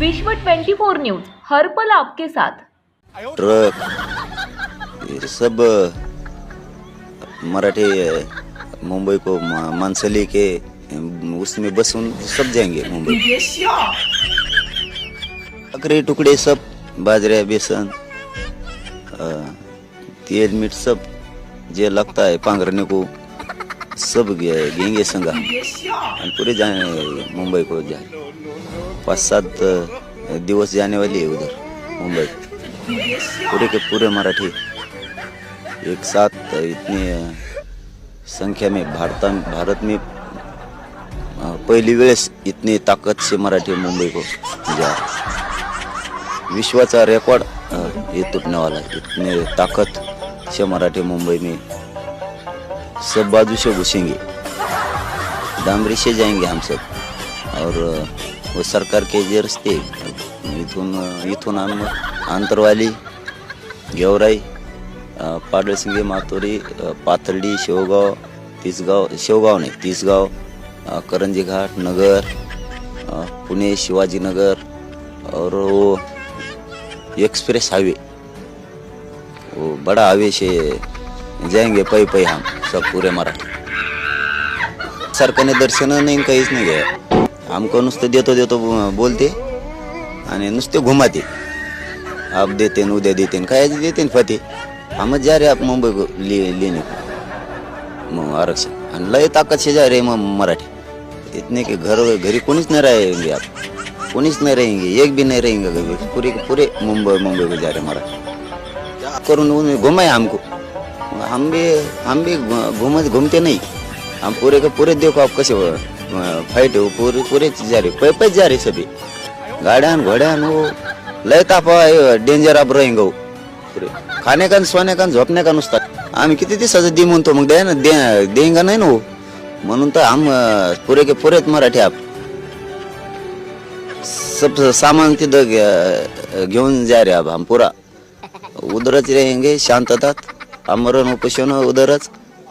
विश्व 24 न्यूज हर पल आपके साथ. ट्रक ये सब मराठी मुंबई को मानसली के लेके बस बसून सब जाएंगे मुंबई. बकरे टुकड़े सब बाजरा बेसन तेल मीठ सब जे लगता है पांघरने को सब गे- घेंगे संगा। आणि पूरे जाने मुंबई को जाए पाँच सात दिवस जाने वाली है उधर मुंबई. पूरे के पूरे मराठी. एक साथ इतनी संख्या में भारत भारत में पहिली पहली वेळेस इतनी ताकत से मराठी मुंबई को जा. विश्वाचा रेकॉर्ड ये टूटने वाला है इतने ताकत से मराठी मुंबई में सब बाजू से घुसेंगे। डामरी से जाएंगे हम सब। और वो सरकार के जे रस्ते इथून इथून आम आंतरवाली गेवराई पाडळसिंगे मातोरी पाथर्डी शेवगाव तिसगाव शेवगाव नाही तिसगाव करंजी घाट नगर पुणे शिवाजीनगर और वो एक्सप्रेस हाईवे वो बड़ा हाईवे से जाएंगे पै पै हम। सब पूरे मराठी सरकारने दर्शन नाही काहीच नाही घ्या आमको नुसतं देतो देतो बोलते आणि नुसते घुमाते. आप देते उद्या देते काय देते फते. हमच जा रे आप मुंबई को ले, मग आरक्षण. आणि लय ताकद से जा रे मग मराठी. इतने की घर घरी कोणीच नाही रहेंगे आप. कोणीच नहीं रहेंगे. एक भी नहीं रहेंगे. पुरे पुरे पूरे मुंबई मुंबई को जा रहे मराठी. करून उन्होंने घुमाए हमको हम भी हम भी घूम घूमते नहीं. हम पूरे के पूरे देखो आप कैसे फाइट हो पूरे पूरे जा रहे पै पै जा रहे सभी. गाड्यान घोड्यान हो लय तापा डेंजर आप रहेंगे हो. पुरे. खाणे का सोने का झोपने झोपणे का नुसता. आम्ही किती दिवसाचं दे म्हणतो मग द्या ना दे देंगा नाही ना हो. म्हणून तर हम पुरे के पुरेत मराठी आप. सब सामान तिथं घे- घेऊन जा रे अब हम पुरा. उधरच रहेंगे शांततात. आमरण उपोषण उधरच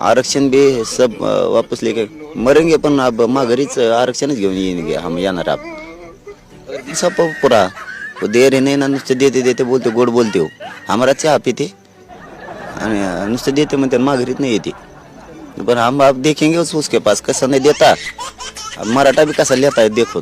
आरक्षण बी सब वापस ले मरेंगे पण अब आरक्षणच घेऊन येईन हम येणार आप. सब पुरा. देर दे नाही ना नुसतं देते देते बोलते गोड बोलते हो. हमारा चहा पिते. आणि नुसतं देते म्हणते माघारीत नाही येते. पण हम आप देखेंगे उसके पास कसा नाही देता. मराठा भी कसा लेता देखो